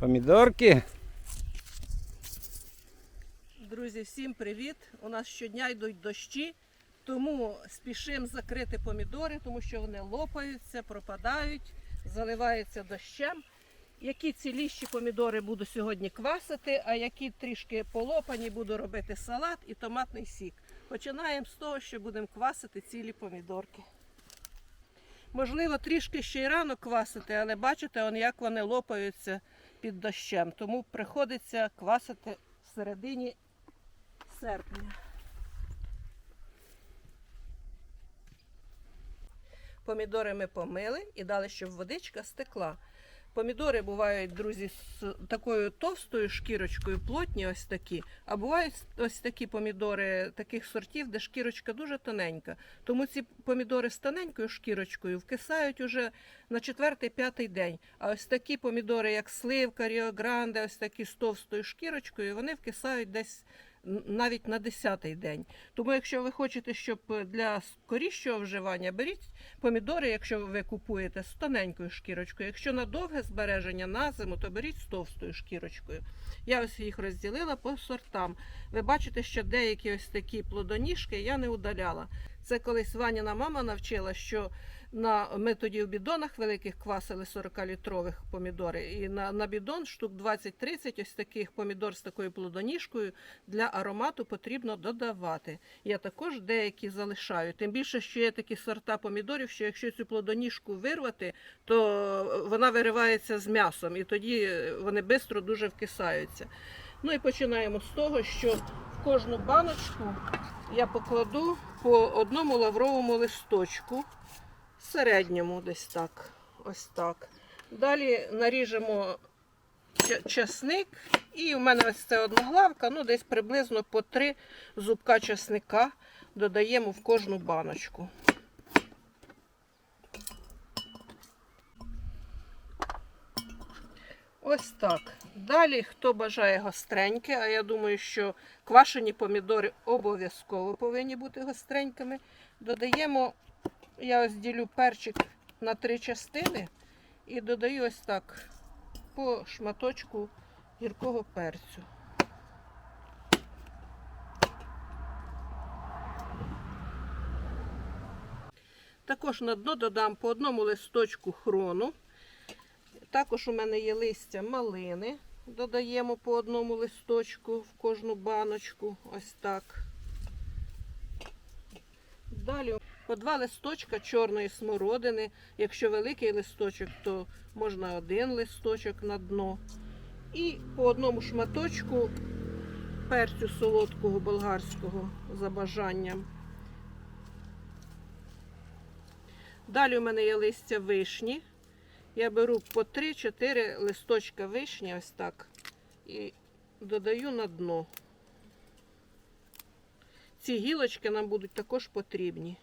Помідорки. Друзі, всім привіт! У нас щодня йдуть дощі, тому спішимо закрити помідори, тому що вони лопаються, пропадають, заливаються дощем. Які ціліші помідори буду сьогодні квасити, а які трішки полопані, буду робити салат і томатний сік. Починаємо з того, що будемо квасити цілі помідорки. Можливо, трішки ще й рано квасити, але бачите, як вони лопаються під дощем. Тому приходиться квасити в середині серпня. Помідори ми помили і дали, щоб водичка стекла. Помідори бувають, друзі, з такою товстою шкірочкою, плотні ось такі. А бувають ось такі помідори таких сортів, де шкірочка дуже тоненька. Тому ці помідори з тоненькою шкірочкою вкисають уже на четвертий-п'ятий день. А ось такі помідори, як сливка, Ріо-Гранде, ось такі з товстою шкірочкою, вони вкисають десь навіть на 10-й день. Тому, якщо ви хочете, щоб для скорішого вживання, беріть помідори, якщо ви купуєте з тоненькою шкірочкою. Якщо на довге збереження на зиму, то беріть з товстою шкірочкою. Я ось їх розділила по сортам. Ви бачите, що деякі ось такі плодоніжки я не удаляла. Це колись Ваніна мама навчила, що на ми тоді в бідонах великих квасили 40-літрових помідори. І на, на бідон штук 20-30 ось таких помідор з такою плодоніжкою для аромату потрібно додавати. Я також деякі залишаю. Тим більше, що є такі сорта помідорів, що якщо цю плодоніжку вирвати, то вона виривається з м'ясом, і тоді вони швидко дуже вкисаються. Ну і починаємо з того, що в кожну баночку я покладу по одному лавровому листочку, середньому десь так. Ось так. Далі наріжемо ча- часник. І в мене ось це одноглавка, ну десь приблизно по три зубка часника додаємо в кожну баночку. Ось так. Далі, хто бажає гостреньке, а я думаю, що квашені помідори обов'язково повинні бути гостренькими. Додаємо, я ось ділю перчик на три частини і додаю ось так по шматочку гіркого перцю. Також на дно додам по одному листочку хрону. Також у мене є листя малини. Додаємо по одному листочку в кожну баночку. Ось так. Далі по два листочка чорної смородини. Якщо великий листочок, то можна один листочок на дно. І по одному шматочку перцю солодкого болгарського за бажанням. Далі у мене є листя вишні. Я беру по 3-4 листочка вишні, ось так, і додаю на дно. Ці гілочки нам будуть також потрібні.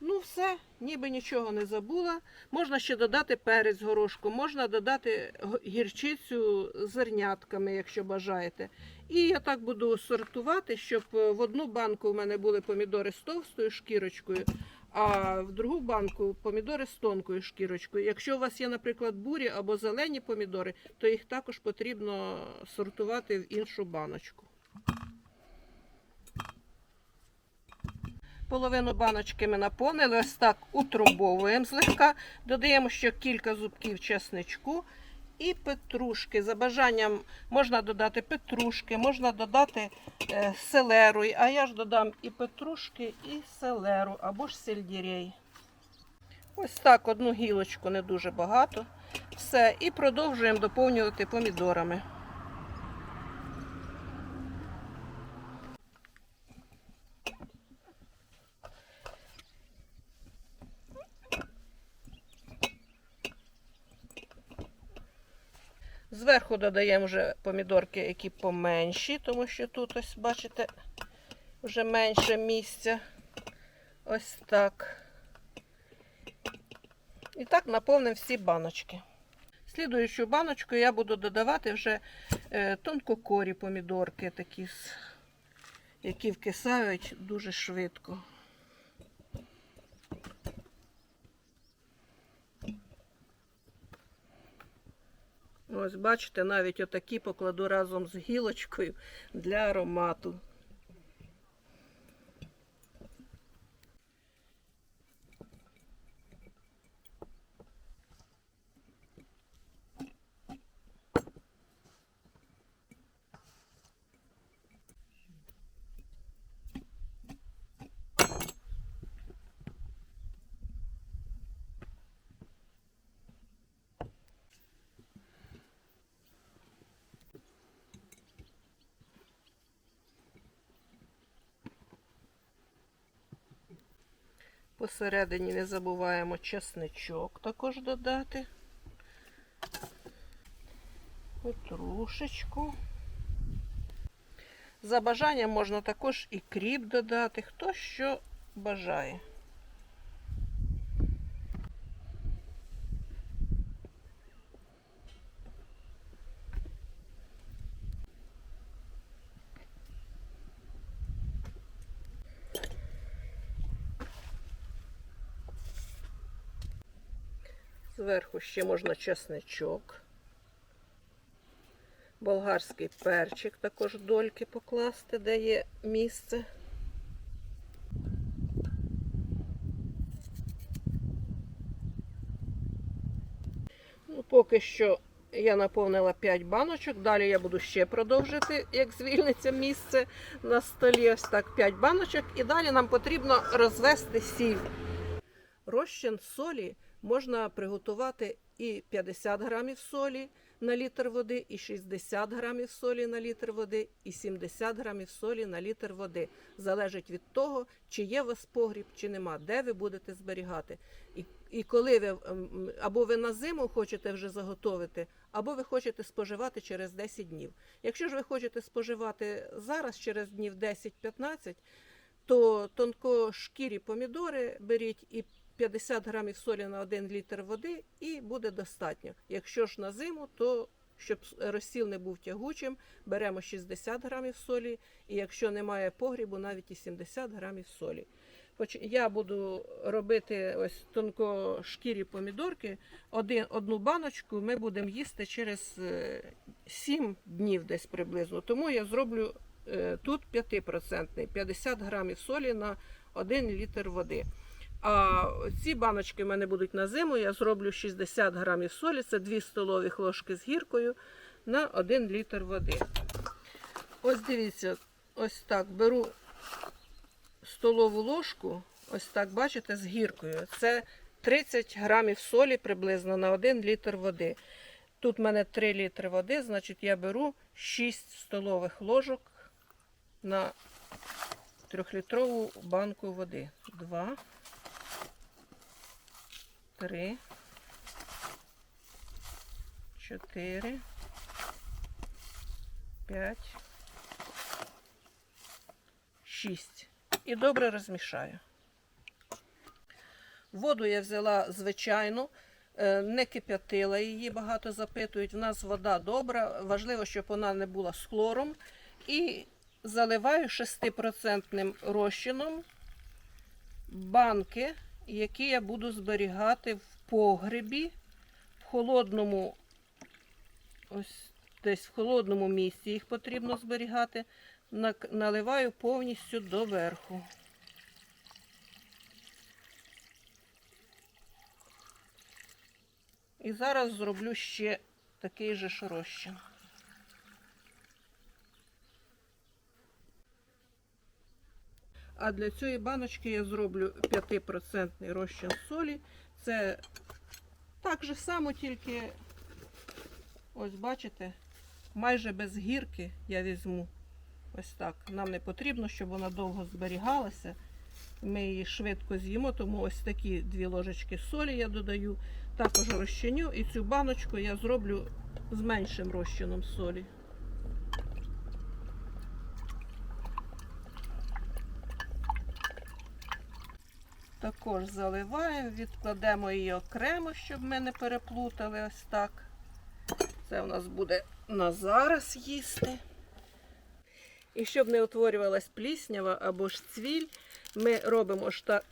Ну, все, ніби нічого не забула. Можна ще додати перець горошку, можна додати гірчицю зернятками, якщо бажаєте. І я так буду сортувати, щоб е, в одну банку у мене були помідори з товстою шкірочкою, а в другу банку помідори з тонкою шкірочкою. Якщо у вас є, наприклад, бурі або зелені помідори, то їх також потрібно сортувати в іншу баночку. Половину баночки ми наповнили, ось так утрамбовуємо злегка, додаємо ще кілька зубків чесничку і петрушки. За бажанням можна додати петрушки, можна додати е, селеру, а я ж додам і петрушки, і селеру, або ж сельдірей. Ось так, одну гілочку не дуже багато. Все, і продовжуємо доповнювати помідорами. Зверху додаємо вже помідорки, які поменші, тому що тут ось, бачите, вже менше місця. Ось так. І так наповнимо всі баночки. Слідуючу баночку я буду додавати вже е, тонкокорі помідорки, такі, які вкисають дуже швидко. Ось бачите, навіть отакі покладу разом з гілочкою для аромату. Посередині не забуваємо чесничок також додати. Петрушечку. За бажанням можна також і кріп додати, хто що бажає. Зверху ще можна чесничок. Болгарський перчик також дольки покласти, де є місце. Ну, поки що я наповнила 5 баночок. Далі я буду ще продовжити, як звільниться місце на столі. Ось так 5 баночок. І далі нам потрібно розвести сіль. Розчин солі можна приготувати і 50 грамів солі на літр води, і 60 грамів солі на літр води, і 70 грамів солі на літр води. Залежить від того, чи є у вас погріб, чи нема, де ви будете зберігати. І, і коли ви ем, або ви на зиму хочете вже заготовити, або ви хочете споживати через 10 днів. Якщо ж ви хочете споживати зараз, через днів 10-15, то тонкошкірі помідори беріть і 50 грамів солі на 1 літр води і буде достатньо. Якщо ж на зиму, то щоб розсіл не був тягучим, беремо 60 грамів солі, і якщо немає погрібу, навіть і 70 грамів солі. Я буду робити ось тонкошкірі помідорки, один, одну баночку ми будемо їсти через е, 7 днів десь приблизно. Тому я зроблю е, тут 5%, 50 грамів солі на 1 літр води. А ці баночки в мене будуть на зиму. Я зроблю 60 грамів солі, це 2 столові ложки з гіркою на 1 літр води. Ось дивіться, ось так беру столову ложку, ось так, бачите, з гіркою. Це 30 грамів солі приблизно на 1 літр води. Тут в мене 3 літри води, значить я беру 6 столових ложок на 3-літрову банку води. 2 три, чотири, п'ять, шість. І добре розмішаю. Воду я взяла звичайну, е, не кип'ятила її, багато запитують. У нас вода добра, важливо, щоб вона не була з хлором. І заливаю 6% розчином банки які я буду зберігати в погребі, в холодному, ось десь в холодному місці їх потрібно зберігати. Наливаю повністю доверху. І зараз зроблю ще такий же ж А для цієї баночки я зроблю 5% розчин солі. Це так же само, тільки, ось бачите, майже без гірки я візьму. Ось так. Нам не потрібно, щоб вона довго зберігалася. Ми її швидко з'їмо, тому ось такі дві ложечки солі я додаю. Також розчиню і цю баночку я зроблю з меншим розчином солі. Також заливаємо, відкладемо її окремо, щоб ми не переплутали ось так. Це у нас буде на зараз їсти. І щоб не утворювалась пліснява або ж цвіль, ми робимо ж так.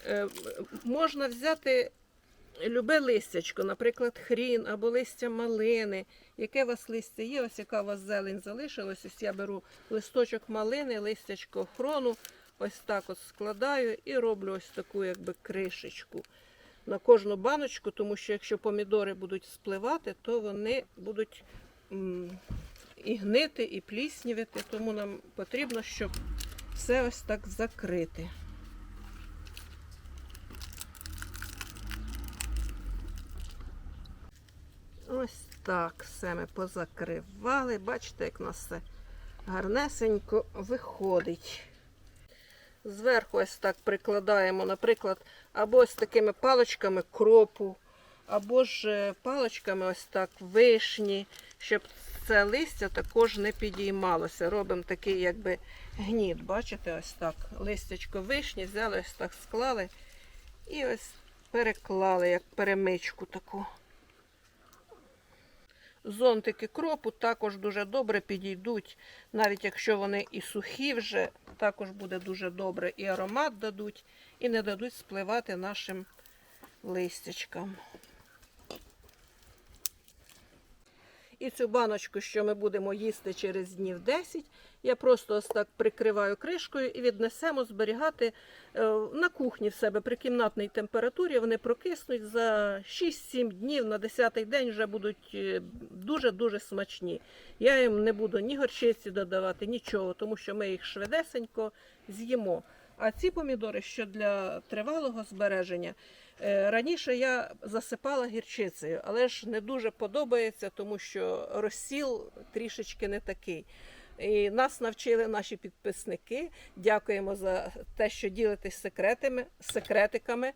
Можна взяти любе листячко, наприклад, хрін або листя малини. Яке у вас листя є, ось яка у вас зелень залишилась. Ось я беру листочок малини, листячко хрону, ось так от складаю і роблю ось таку якби кришечку на кожну баночку, тому що якщо помідори будуть спливати, то вони будуть і гнити, і пліснівити, тому нам потрібно, щоб все ось так закрити. Ось так все ми позакривали. Бачите, як у нас все гарнесенько виходить. Зверху ось так прикладаємо, наприклад, або ось такими паличками кропу, або ж е, паличками ось так вишні, щоб це листя також не підіймалося. Робимо такий якби гніт. Бачите, ось так. Листячко вишні, взяли, ось так склали і ось переклали, як перемичку таку. Зонтики кропу також дуже добре підійдуть, навіть якщо вони і сухі вже, також буде дуже добре і аромат дадуть, і не дадуть спливати нашим листячкам. І цю баночку, що ми будемо їсти через днів 10, я просто ось так прикриваю кришкою і віднесемо зберігати е, на кухні в себе при кімнатній температурі. Вони прокиснуть за 6-7 днів на 10-й день вже будуть е, дуже-дуже смачні. Я їм не буду ні горчиці додавати, нічого, тому що ми їх швидесенько з'їмо. А ці помідори, що для тривалого збереження, е, раніше я засипала гірчицею, але ж не дуже подобається, тому що розсіл трішечки не такий. І нас навчили наші підписники. Дякуємо за те, що ділитесь секретами, секретиками.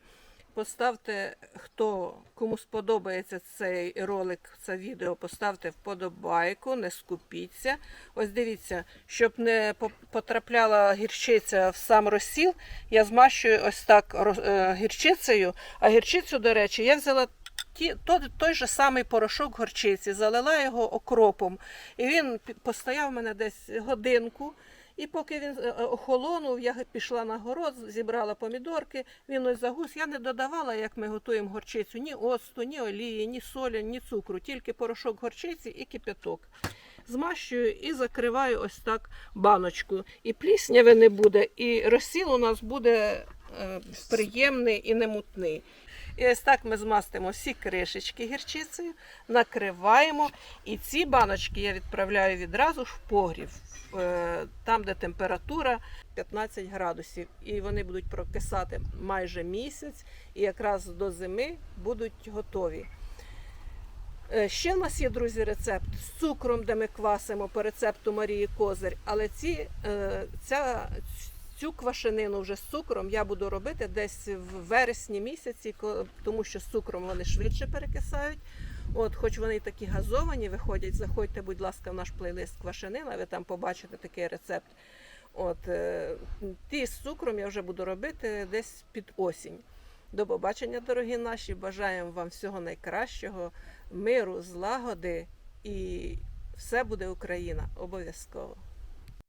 Поставте, хто кому сподобається цей ролик, це відео, поставте вподобайку, не скупіться. Ось дивіться, щоб не по- потрапляла гірчиця в сам розсіл, я змащую ось так е, гірчицею. А гірчицю, до речі, я взяла ті, той, же самий порошок горчиці, залила його окропом. І він постояв мене десь годинку. І поки він е, е, охолонув, я пішла на город, зібрала помідорки, він ось загус. Я не додавала, як ми готуємо горчицю, ні оцту, ні олії, ні солі, ні цукру, тільки порошок горчиці і кипяток. Змащую і закриваю ось так баночку. І плісняви не буде, і розсіл у нас буде е, приємний і немутний. І ось так ми змастимо всі кришечки гірчицею, накриваємо. І ці баночки я відправляю відразу ж в погрів, е, там, де температура 15 градусів. І вони будуть прокисати майже місяць, і якраз до зими будуть готові. Е, Ще в нас є, друзі, рецепт з цукром, де ми квасимо по рецепту Марії Козир. Але ці, е, ця, цю квашенину вже з цукром я буду робити десь в вересні місяці, тому що з цукром вони швидше перекисають. От, хоч вони такі газовані виходять, заходьте, будь ласка, в наш плейлист квашенина, ви там побачите такий рецепт. От, е, ті з цукром я вже буду робити десь під осінь. До побачення, дорогі наші. Бажаємо вам всього найкращого, миру, злагоди і все буде Україна обов'язково.